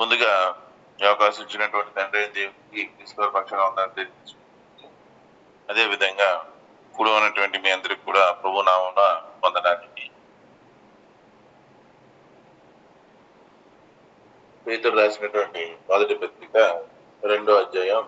ముందుగా ఈ అవకాశం ఇచ్చినటువంటి తండ్రి దేవునికి పక్షంగా ఉందని అదే విధంగా కూడా ఉన్నటువంటి మీ అందరికి కూడా ప్రభు నామన పొందడానికి పేతుడు రాసినటువంటి మొదటి పత్రిక రెండో అధ్యాయం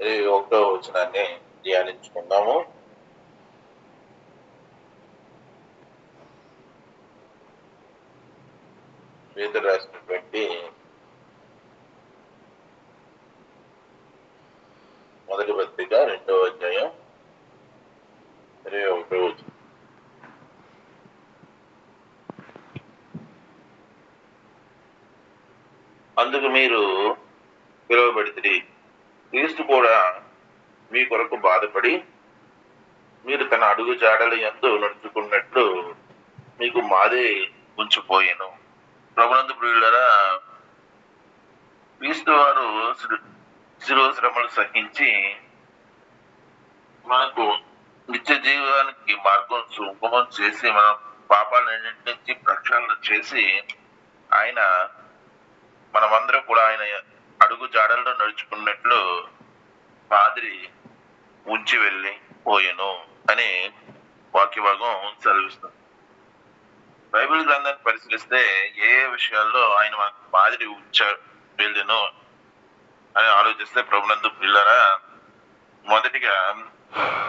ఇరవై ఒకటో వచనాన్ని ధ్యానించుకుందాము. పేతురు రాసినటువంటి మొదటి పత్రిక రెండో అధ్యాయం ఇరవై ఒకటో వచనం. అందుకు మీరు పిలువబడితే క్రీస్తు కూడా మీ కొరకు బాధపడి మీరు తన అడుగు జాడల ఎందు నడుచుకున్నట్లు మీకు మాదే ఉంచిపోయాను. ప్రభునందు ప్రియులరా క్రీస్తు వారు శిరోశ్రమలు శ్రమలు సహించి మనకు నిత్య జీవానికి మార్గం సుగమం చేసి మన పాపాలన్నింటి నుంచి ప్రక్షాళన చేసి ఆయన మనమందరం కూడా ఆయన అడుగు జాడల్లో నడుచుకున్నట్లు పాదిరి ఉంచి వెళ్ళి పోయెను అని వాక్యభాగం సెలవిస్తుంది. బైబిల్ గ్రంథాన్ని పరిశీలిస్తే ఏ ఏ విషయాల్లో ఆయన మనకు మాదిరి ఉంచ అని ఆలోచిస్తే ప్రభునందు పిల్లరా మొదటిగా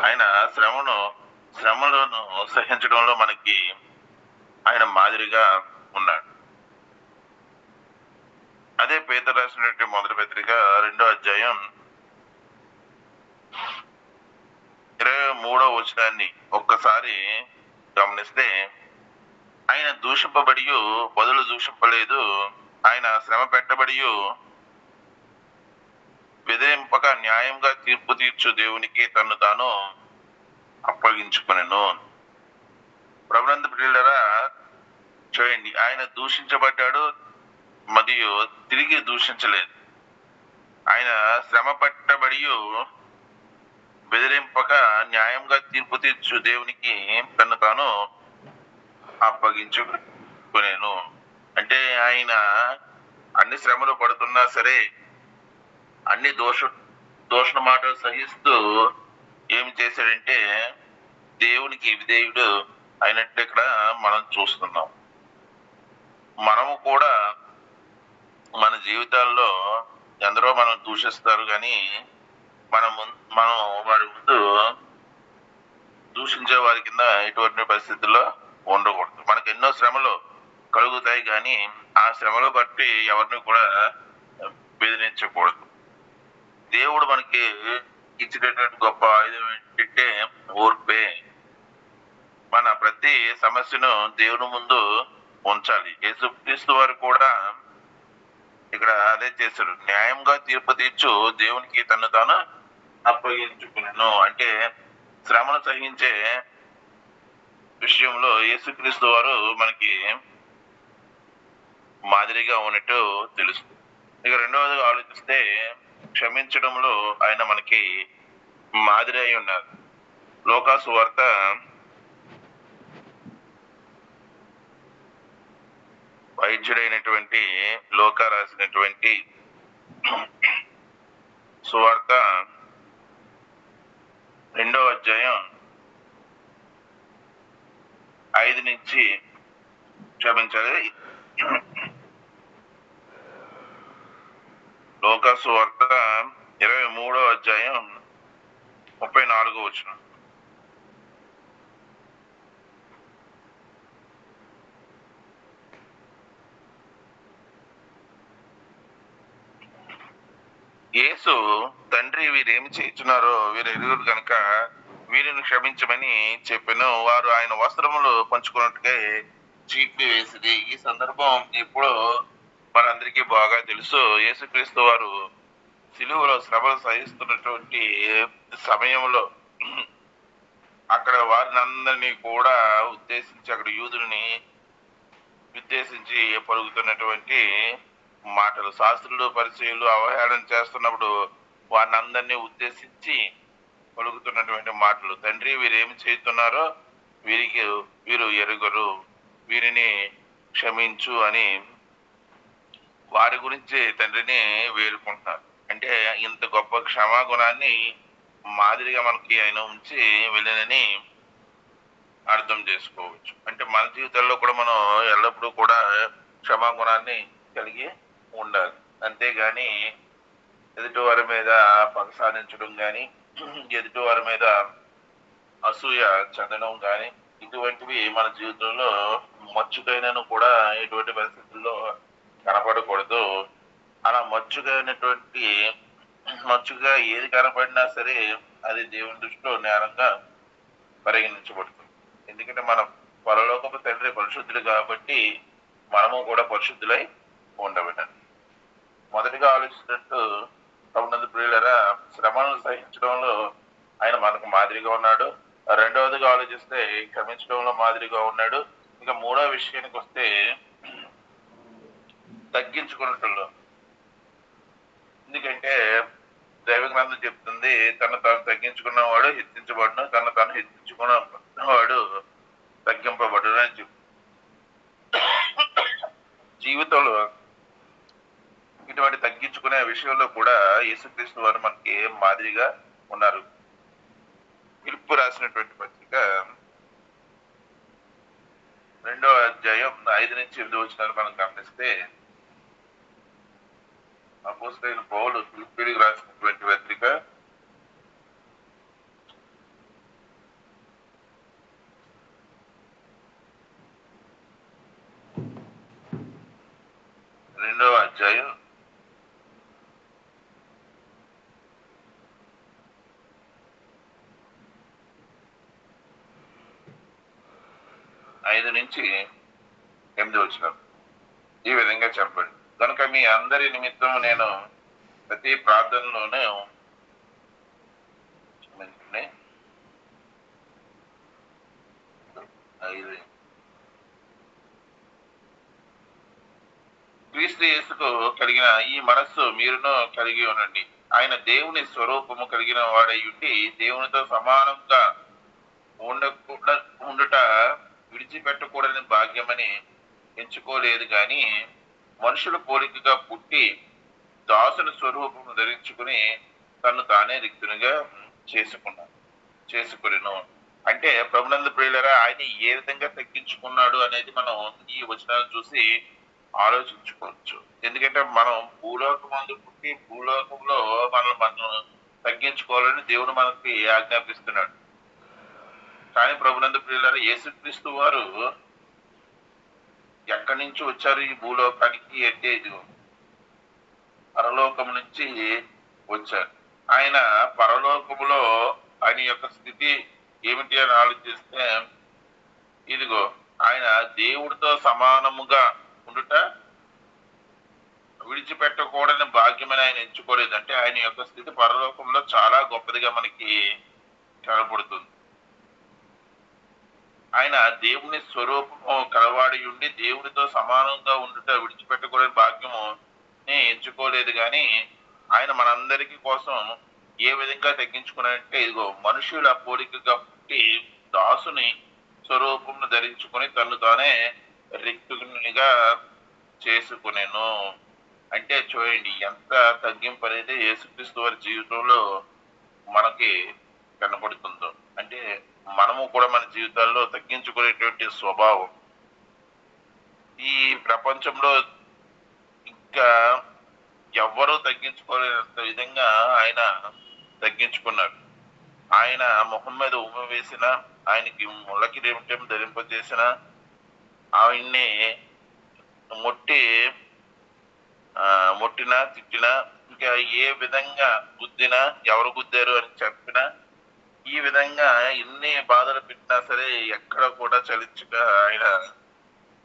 ఆయన శ్రమను శ్రమలను సహించడంలో మనకి ఆయన మాదిరిగా ఉన్నాడు. అదే పేద రాసినటువంటి మొదటి పత్రిక రెండో అధ్యాయం ఇరవై మూడో వచనాన్ని ఒక్కసారి గమనిస్తే ఆయన దూషింపబడి బదులు దూషింపలేదు. ఆయన శ్రమ పెట్టబడి బెదిరింపక న్యాయంగా తీర్పు తీర్చు దేవునికి తను తాను అప్పగించుకునేను. ప్రభునంద ప్రియులరా చూడండి ఆయన దూషించబడ్డాడు మరియు తిరిగి దూషించలేదు. ఆయన శ్రమ పట్టబడి బెదిరింపక న్యాయంగా తీర్పు తీర్చు దేవునికి తను తాను అప్పగించుకునేను అంటే ఆయన అన్ని శ్రమలు పడుతున్నా సరే అన్ని దోష దోషణ మాటలు సహిస్తూ ఏమి చేశాడంటే దేవునికి విధేయుడు అయినట్టు ఇక్కడ మనం చూస్తున్నాం. మనము కూడా మన జీవితాల్లో ఎందరో మనం దూషిస్తారు కానీ మనం మనం వారి ముందు దూషించే వారి కింద ఎటువంటి పరిస్థితుల్లో ఉండకూడదు. మనకు ఎన్నో శ్రమలు కలుగుతాయి కానీ ఆ శ్రమలు బట్టి ఎవరిని కూడా బెదిరించకూడదు. దేవుడు మనకి ఇచ్చినటువంటి గొప్ప ఆయుధం ఏంటంటే ఓర్పే. మన ప్రతి సమస్యను దేవుని ముందు ఉంచాలి. యేసుక్రీస్తు వారు కూడా ఇక్కడ అదే చేశాడు న్యాయంగా తీర్పు తీర్చు దేవునికి తను తాను అప్పగించుకున్నాను. అంటే శ్రమను సహించే విషయంలో యేసుక్రీస్తు వారు మనకి మాదిరిగా ఉన్నట్టు తెలుస్తుంది ఇక రెండవదిగా ఆలోచిస్తే క్షమించడంలో ఆయన మనకి మాదిరి అయి ఉన్నారు. లోకాసు వార్త వైద్యుడైనటువంటి లోక రాసినటువంటి సువార్త రెండో అధ్యాయం ఐదు నుంచి క్షమించాలి లోకాసు వార్త ఇరవై మూడో అధ్యాయం ముప్పై నాలుగో వచ్చిన యేసు తండ్రి వీరేమి చేస్తున్నారో వీరు ఎరుగురు కనుక వీరిని క్షమించమని చెప్పాను. వారు ఆయన వస్త్రములు పంచుకున్నట్టుగా చీట్లు వేసింది. ఈ సందర్భం ఇప్పుడు మనందరికీ బాగా తెలుసు. యేసుక్రీస్తు వారు సిలువలో శ్రమలు సహిస్తున్నటువంటి సమయంలో అక్కడ వారిని అందరినీ కూడా ఉద్దేశించి అక్కడ యూదుల్ని ఉద్దేశించి పలుకుతున్నటువంటి మాటలు. శాస్త్రులు పరిచయలు అవహేళన చేస్తున్నప్పుడు వారిని అందరినీ ఉద్దేశించి పలుకుతున్నటువంటి మాటలు. తండ్రి వీరు ఏమి చేస్తున్నారో వీరికి వీరు ఎరుగరు. వీరిని క్షమించు అని వారి గురించి తండ్రిని వేడుకుంటున్నారు అంటే ఇంత గొప్ప క్షమాగుణాన్ని మాదిరిగా మనకి ఆయన ఉంచి వెళ్ళనని అర్థం చేసుకోవచ్చు. అంటే మన జీవితాల్లో కూడా మనం ఎల్లప్పుడూ కూడా క్షమాగుణాన్ని కలిగి ఉండాలి. అంతేగాని ఎదుటి వారి మీద పగ సాధించడం కానీ ఎదుటి వారి మీద అసూయ చెందడం కానీ ఇటువంటివి మన జీవితంలో మచ్చుకైనను కూడా ఎటువంటి పరిస్థితుల్లో కనపడకూడదు. అలా మచ్చుకైనటువంటి మచ్చుగా ఏది కనపడినా సరే అది దేవుని దృష్టిలో నేరంగా పరిగణించబడుతుంది. ఎందుకంటే మన పరలోకపు తండ్రి పరిశుద్ధులు కాబట్టి మనము కూడా పరిశుద్ధులై ఉండబడ్డాలి మొదటిగా ఆలోచించినట్టు ప్రభునందు ప్రియులరా శ్రమలను సహించడంలో ఆయన మనకు మాదిరిగా ఉన్నాడు. రెండవదిగా ఆలోచిస్తే క్షమించడంలో మాదిరిగా ఉన్నాడు. ఇంకా మూడో విషయానికి వస్తే తగ్గించుకున్నట్లు ఎందుకంటే దైవ గ్రంథం చెప్తుంది తను తాను తగ్గించుకున్నవాడు హెచ్చించబడును తన తాను హెచ్చించుకున్నవాడు తగ్గింపబడును అని చెప్తుంది జీవితంలో ఇటువంటి తగ్గించుకునే విషయంలో కూడా యేసుక్రీస్తు వారు మనకి మాదిరిగా ఉన్నారు. పిలుపు రాసినటువంటి పత్రిక రెండో అధ్యాయం ఐదు నుంచి ఎనిమిది వచ్చినారు మనం గమనిస్తే అపోస్తైన పౌలు పిలిపిడికి రాసినటువంటి పత్రిక రెండవ అధ్యాయం ఐదు నుంచి ఎనిమిది వచ్చిన. ఈ విధంగా చెప్పండి. కనుక మీ అందరి నిమిత్తం నేను ప్రతి ప్రార్థనలోనే క్రీస్తు యేసుకు కలిగిన ఈ మనస్సు మీరును కలిగి ఉండండి. ఆయన దేవుని స్వరూపము కలిగిన వాడై ఉండి దేవునితో సమానంగా ఉండకుండా ఉండుట విడిచిపెట్టకూడని భాగ్యమని ఎంచుకోలేదు కానీ మనుషుల పోలికగా పుట్టి దాసుని స్వరూపం ధరించుకుని తను తానే రిక్తునిగా చేసుకున్నాను చేసుకునేను. అంటే ప్రభునంద ప్రియులరా ఆయన ఏ విధంగా తగ్గించుకున్నాడు అనేది మనం ఈ వచనాలు చూసి ఆలోచించుకోవచ్చు. ఎందుకంటే మనం భూలోకం పుట్టి భూలోకంలో మనం మనం తగ్గించుకోవాలని దేవుడు మనకి ఆజ్ఞాపిస్తున్నాడు. కానీ ప్రభునందు ప్రియులారా యేసుక్రీస్తు వారు ఎక్కడి నుంచి వచ్చారు ఈ భూలోకానికి అంటే పరలోకం నుంచి వచ్చారు. ఆయన పరలోకములో ఆయన యొక్క స్థితి ఏమిటి అని ఆలోచిస్తే ఇదిగో ఆయన దేవుడితో సమానముగా ఉండుట విడిచిపెట్టకూడని భాగ్యమని ఆయన ఎంచుకోలేదు. అంటే ఆయన యొక్క స్థితి పరలోకంలో చాలా గొప్పదిగా మనకి కనబడుతుంది. ఆయన దేవుని స్వరూపము కలవాడి ఉండి దేవునితో సమానంగా ఉండుట విడిచిపెట్టకూడని భాగ్యము ఎంచుకోలేదు కానీ ఆయన మనందరికీ కోసం ఏ విధంగా తగ్గించుకున్నాడంటే ఇదిగో మనుషుల పోలికగా పుట్టి దాసుని స్వరూపమును ధరించుకొని తను తానే రిక్తునిగా చేసుకునేను. అంటే చూడండి ఎంత తగ్గింపు అనేది యేసుక్రీస్తు వారి జీవితంలో మనకి కనపడుతుందో అంటే మనము కూడా మన జీవితాల్లో తగ్గించుకునేటువంటి స్వభావం. ఈ ప్రపంచంలో ఇంకా ఎవ్వరూ తగ్గించుకోలేనంత విధంగా ఆయన తగ్గించుకున్నాడు. ఆయన మొహం మీద ఉమ్మ వేసిన ఆయనకి ముళ్ళకి ధరింపజేసిన ఆయన్ని ముట్టి మొట్టినా ముట్టినా తిట్టినా ఇంకా ఏ విధంగా గుద్దినా ఎవరు గుద్దారు అని చెప్పినా ఈ విధంగా ఎన్ని బాధలు పెట్టినా సరే ఎక్కడ కూడా చలించక ఆయన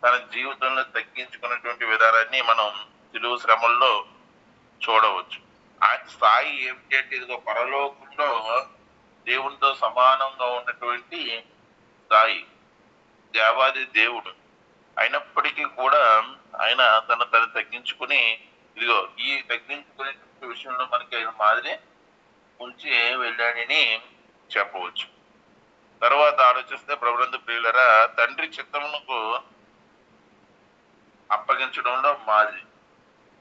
తన జీవితంలో తగ్గించుకున్నటువంటి విధానాన్ని మనం తెలుగు శ్రమల్లో చూడవచ్చు. ఆ స్థాయి ఏమిటి అంటే ఇదిగో పరలోకంలో దేవునితో సమానంగా ఉన్నటువంటి స్థాయి దేవాది దేవుడు అయినప్పటికీ కూడా ఆయన తన తను తగ్గించుకుని ఇదిగో ఈ తగ్గించుకునే విషయంలో మనకి ఆయన మాదిరి ఉంచి వెళ్ళాడని చెప్పవచ్చు తర్వాత ఆలోచిస్తే ప్రభునందు ప్రియులరా తండ్రి చిత్తమునకు అప్పగించడంలో మాది.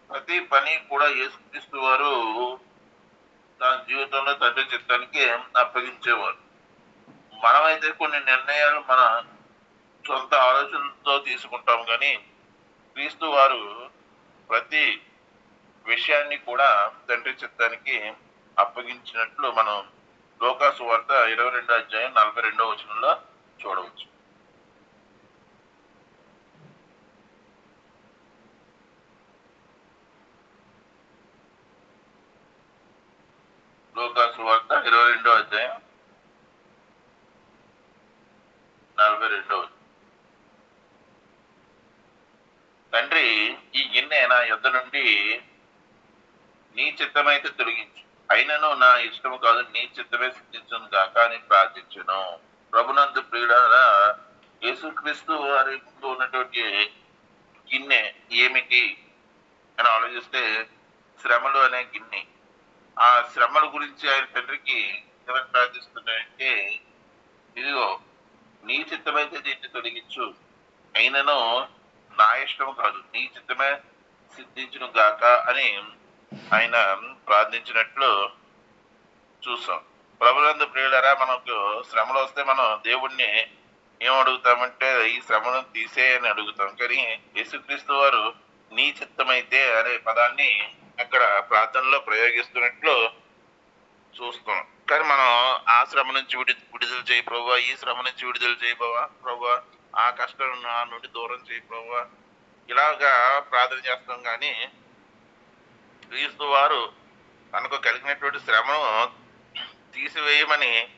ప్రతి పని కూడా యేసుక్రీస్తు వారు తన జీవితంలో తండ్రి చిత్తానికి అప్పగించేవారు. మనమైతే కొన్ని నిర్ణయాలు మన సొంత ఆలోచనలతో తీసుకుంటాం కానీ క్రీస్తు వారు ప్రతి విషయాన్ని కూడా తండ్రి చిత్తానికి అప్పగించినట్లు మనం లోకాసు వార్త ఇరవై రెండో అధ్యాయం నలభై రెండో వచనంలో చూడవచ్చు. లోకాసు వార్త ఇరవై రెండో అధ్యాయం నలభై రెండో తండ్రి ఈ గిన్నె నా యుద్ధ నుండి నీ చిత్తమైతే తొలగించు. అయినను నా ఇష్టము కాదు నీ చిత్తమే సిద్ధించును కాక అని ప్రార్థించును. ప్రభునందు ప్రియుడారా యేసుక్రీస్తు వారి ముందు ఉన్నటువంటి గిన్నె ఏమిటి అని ఆలోచిస్తే శ్రమలు అనే గిన్నె. ఆ శ్రమల గురించి ఆయన తండ్రికి ఎవరు ప్రార్థిస్తున్నాయంటే ఇదిగో నీ చిత్తమైతే దీన్ని తొలగించు. అయినను నా ఇష్టం కాదు నీ చిత్తమే సిద్ధించును గాక అని ఆయన ప్రార్థించినట్లు చూసాం. ప్రభులందు ప్రియులరా మనకు శ్రమలు వస్తే మనం దేవుణ్ణి ఏం ఈ శ్రమను తీసే అని అడుగుతాం. కానీ యేసుక్రీస్తు వారు నీ చిత్తమైతే అనే పదాన్ని అక్కడ ప్రార్థనలో ప్రయోగిస్తున్నట్లు చూస్తున్నాం కానీ మనం ఆ శ్రమ నుంచి విడి విడుదల చేయి ప్రభా ఈ శ్రమ నుంచి విడుదల చేయి ప్రభా ప్రభా ఆ కష్టం నా నుండి దూరం చేయి ప్రభా. ఇలాగా ప్రార్థన చేస్తాం కానీ క్రీస్తు వారు తనకు కలిగినటువంటి శ్రమను తీసివేయమని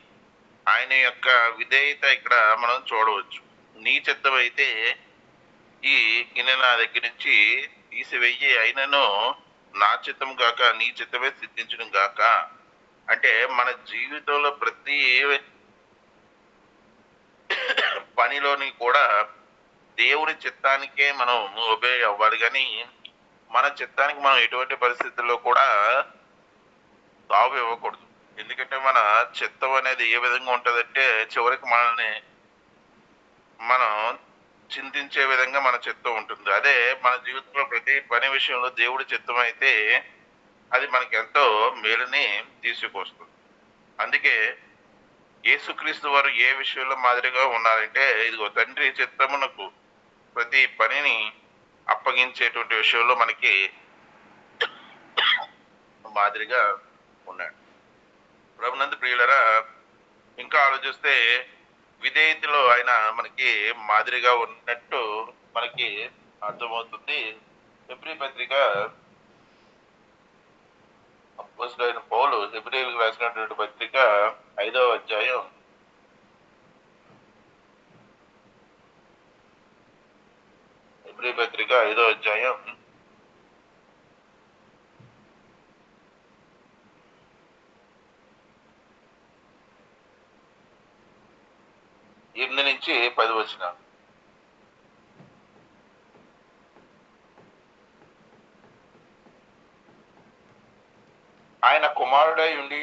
ఆయన యొక్క విధేయత ఇక్కడ మనం చూడవచ్చు. నీ చిత్తం అయితే ఈ గిన్నె నా దగ్గర నుంచి తీసివేయి అయినను నా చిత్తం గాక నీ చిత్తమే సిద్ధించడం గాక. అంటే మన జీవితంలో ప్రతి పనిలోని కూడా దేవుని చిత్తానికే మనం ఒబే అవ్వాలి. కానీ మన చిత్తానికి మనం ఎటువంటి పరిస్థితుల్లో కూడా తావు ఇవ్వకూడదు ఎందుకంటే మన చిత్తం అనేది ఏ విధంగా ఉంటుందంటే చివరికి మనల్ని మనం చింతించే విధంగా మన చిత్తం ఉంటుంది. అదే మన జీవితంలో ప్రతి పని విషయంలో దేవుడి చిత్తం అయితే అది మనకి ఎంతో మేలుని తీసుకొస్తుంది అందుకే యేసుక్రీస్తు వారు ఏ విషయంలో మాదిరిగా ఉన్నారంటే ఇదిగో తండ్రి చిత్తమునకు ప్రతి పనిని అప్పగించేటువంటి విషయంలో మనకి మాదిరిగా ఉన్నాడు. ప్రభునందు ప్రియులరా ఇంకా ఆలోచిస్తే విధేయతలో ఆయన మనకి మాదిరిగా ఉన్నట్టు మనకి అర్థమవుతుంది. ఎబ్రి పత్రిక అయిన పౌలు ఎబ్రిలకు రాసినటువంటి పత్రిక ఐదవ అధ్యాయం ఎబ్రి పత్రిక ఐదో అధ్యాయం. ఎనిమిది నుంచి పది వచ్చిన ఆయన కుమారుడై ఉండి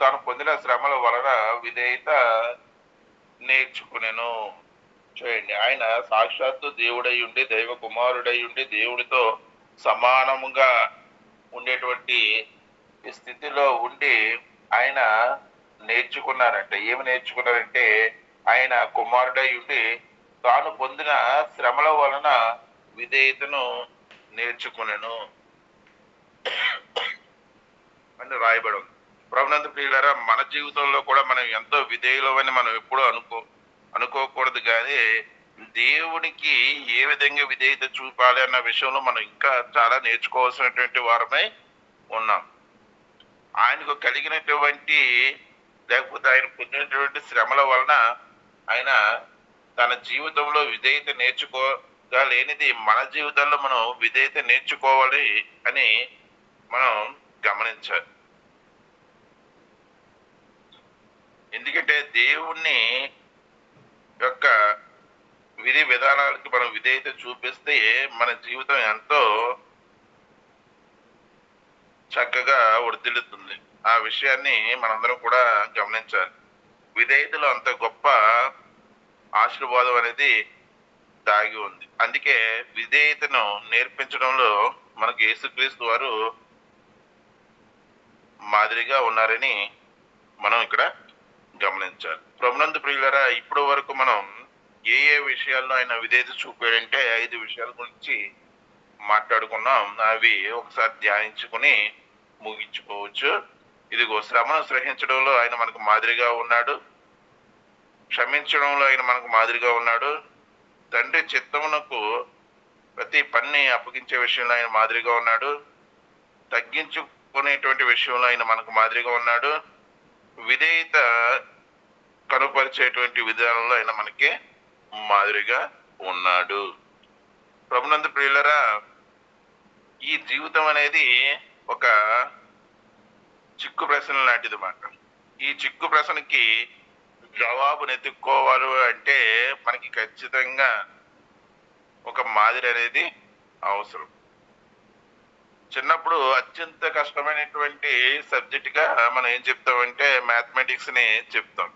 తాను పొందిన శ్రమల వలన విధేయత నేర్చుకునేను. చూడండి ఆయన సాక్షాత్తు దేవుడై ఉండి దైవ కుమారుడై ఉండి దేవుడితో సమానముగా ఉండేటువంటి స్థితిలో ఉండి ఆయన నేర్చుకున్నారంట. ఏమి నేర్చుకున్నారంటే ఆయన కుమారుడై ఉండి తాను పొందిన శ్రమల వలన విధేయతను నేర్చుకునేను అని రాయబడి ఉంది. ప్రభునంద ప్రియులారా మన జీవితంలో కూడా మనం ఎంతో విధేయులమని మనం ఎప్పుడూ అనుకో అనుకోకూడదు కానీ దేవునికి ఏ విధంగా విధేయత చూపాలి అన్న విషయంలో మనం ఇంకా చాలా నేర్చుకోవాల్సినటువంటి వారమై ఉన్నాం. ఆయనకు కలిగినటువంటి లేకపోతే ఆయన పొందినటువంటి శ్రమల వలన ఆయన తన జీవితంలో విధేయత నేర్చుకోగా లేనిది మన జీవితంలో మనం విధేయత నేర్చుకోవాలి అని మనం గమనించాలి. ఎందుకంటే దేవుణ్ణి యొక్క విధి విధానాలకి మనం విధేయత చూపిస్తే మన జీవితం ఎంతో చక్కగా వర్దిల్లుతుంది ఆ విషయాన్ని మనందరం కూడా గమనించాలి. విధేయతలో అంత గొప్ప ఆశీర్వాదం అనేది దాగి ఉంది. అందుకే విధేయతను నేర్పించడంలో మనకు యేసుక్రీస్తు వారు మాదిరిగా ఉన్నారని మనం ఇక్కడ గమనించాలి. ప్రభునందు ప్రియులరా ఇప్పటి వరకు మనం ఏ ఏ విషయాల్లో ఆయన విధేయత చూపాడంటే ఐదు విషయాల గురించి మాట్లాడుకున్నాం. అవి ఒకసారి ధ్యానించుకుని ముగించుకోవచ్చు. ఇదిగో శ్రమను సహించడంలో ఆయన మనకు మాదిరిగా ఉన్నాడు. క్షమించడంలో ఆయన మనకు మాదిరిగా ఉన్నాడు. తండ్రి చిత్తమునకు ప్రతి పని అప్పగించే విషయంలో ఆయన మాదిరిగా ఉన్నాడు. తగ్గించుకునేటువంటి విషయంలో ఆయన మనకు మాదిరిగా ఉన్నాడు. విధేయత కనుపరిచేటువంటి విధానంలో ఆయన మనకి మాదిరిగా ఉన్నాడు. ప్రభునందు ప్రియులరా ఈ జీవితం అనేది ఒక చిక్కు ప్రశ్న లాంటిది మాట. ఈ చిక్కు ప్రశ్నకి జవాబు ఎత్తుక్కోవాలి అంటే మనకి ఖచ్చితంగా ఒక మాదిరి అనేది అవసరం. చిన్నప్పుడు అత్యంత కష్టమైనటువంటి సబ్జెక్ట్గా మనం ఏం చెప్తామంటే మ్యాథమెటిక్స్ని చెప్తాం.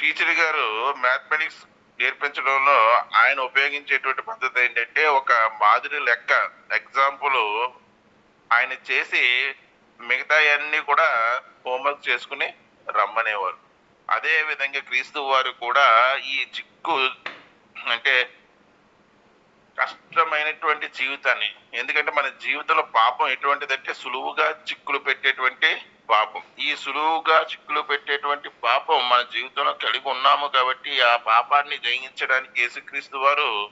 టీచర్ గారు మ్యాథమెటిక్స్ నేర్పించడంలో ఆయన ఉపయోగించేటువంటి పద్ధతి ఏంటంటే ఒక మాదిరి లెక్క ఎగ్జాంపుల్ ఆయన చేసి మిగతా అన్ని కూడా హోంవర్క్ చేసుకుని రమ్మనేవారు. అదే విధంగా క్రీస్తు వారు కూడా ఈ చిక్కు అంటే కష్టమైనటువంటి జీవితాన్ని. ఎందుకంటే మన జీవితంలో పాపం ఎటువంటిదంటే సులువుగా చిక్కులు పెట్టేటువంటి పాపం. ఈ సులువుగా చిక్కులు పెట్టేటువంటి పాపం మన జీవితంలో కలిగి ఉన్నాము కాబట్టి ఆ పాపాన్ని జయించడానికి యేసుక్రీస్తు వారు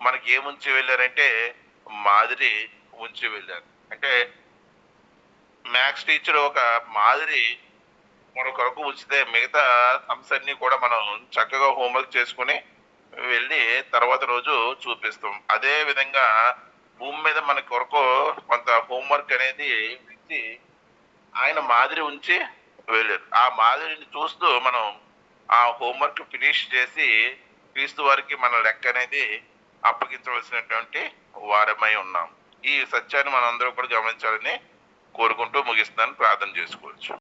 మనకి ఏముంచి వెళ్ళారంటే మాదిరి ఉంచి వెళ్ళారు. అంటే మ్యాథ్స్ టీచర్ ఒక మాదిరి మన కొరకు ఉంచితే మిగతా అంశాన్ని కూడా మనం చక్కగా హోంవర్క్ చేసుకుని వెళ్ళి తర్వాత రోజు చూపిస్తాం. అదే విధంగా భూమి మీద మన కొరకు కొంత హోంవర్క్ అనేది ఇచ్చి ఆయన మాదిరి ఉంచి వెళ్ళారు. ఆ మాదిరిని చూస్తూ మనం ఆ హోంవర్క్ ఫినిష్ చేసి క్రీస్తు వారికి మన లెక్క అనేది అప్పగించవలసినటువంటి వారమై ఉన్నాం. ఈ సత్యాన్ని మనం అందరూ కూడా గమనించాలని కోరుకుంటూ ముగిస్తున్నాను. ప్రార్థన చేసుకోవచ్చు.